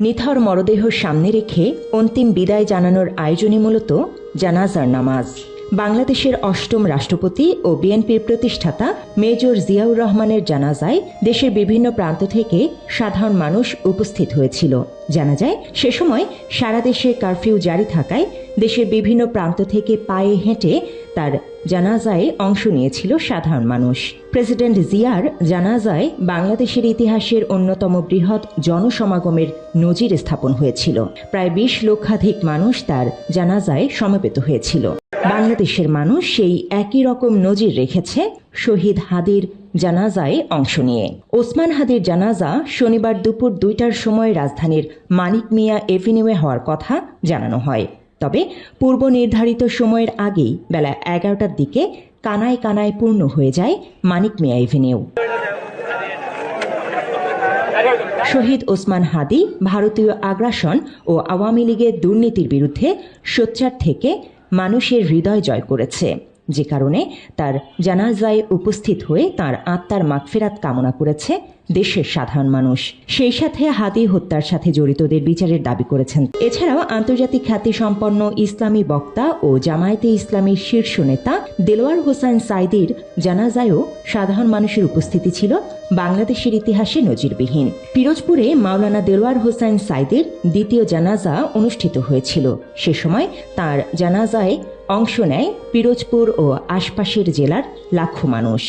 নিথর মরদেহ সামনে রেখে অন্তিম বিদায় জানানোর আয়োজনে মূলত জানাজার নামাজ। বাংলাদেশের অষ্টম রাষ্ট্রপতি ও বিএনপির প্রতিষ্ঠাতা মেজর জিয়াউর রহমানের জানাজায় দেশের বিভিন্ন প্রান্ত থেকে সাধারণ মানুষ উপস্থিত হয়েছিল। জানা যায় সে সময় সারা দেশে কারফিউ জারি থাকায় দেশের বিভিন্ন প্রান্ত থেকে পায়ে হেঁটে তার জানাজায় অংশ নিয়েছিল সাধারণ মানুষ। প্রেসিডেন্ট জিয়ার জানাজায় বাংলাদেশের ইতিহাসের অন্যতম বৃহৎ জনসমাগমের নজির স্থাপন হয়েছিল। প্রায় বিশ লক্ষাধিক মানুষ তার জানাজায় সমবেত হয়েছিল। বাংলাদেশের মানুষ সেই একই রকম নজির রেখেছে শহীদ হাদির জানাজায় অংশ নিয়ে। ওসমান হাদির জানাজা শনিবার দুপুর দুইটার সময় রাজধানীর মানিক মিয়া এভিনিউয়ে হওয়ার কথা জানানো হয়। তবে পূর্ব নির্ধারিত সময়ের আগেই বেলা এগারোটার দিকে কানায় কানায় পূর্ণ হয়ে যায় মানিক মিয়া এভিনিউ। শহীদ ওসমান হাদি, ভারতীয় আগ্রাসন ও আওয়ামী লীগের দুর্নীতির বিরুদ্ধে সোচ্চার থেকে মানুষের হৃদয় জয় করেছে। যে কারণে তার জানাজায় উপস্থিত হয়ে তার আত্মার মাগফেরাত কামনা করেছে দেশের সাধারণ মানুষ। সেই সাথে হাতি হত্যার সাথে জড়িতদের বিচারের দাবি করেছেন। এছাড়াও আন্তর্জাতিক খ্যাতি সম্পন্ন ইসলামী বক্তা ও জামায়াতে ইসলামীর শীর্ষ নেতা দেলোয়ার হোসেন সাইদির জানাজায়ও সাধারণ মানুষের উপস্থিতি ছিল। বাংলাদেশের ইতিহাসে নজিরবিহীন। পিরোজপুরে মাওলানা দেলোয়ার হোসেন সাইদের দ্বিতীয় জানাজা অনুষ্ঠিত হয়েছিল। সে সময় তার জানাজায় অংশ নেয় পিরোজপুর ও আশপাশের জেলার লাখো মানুষ।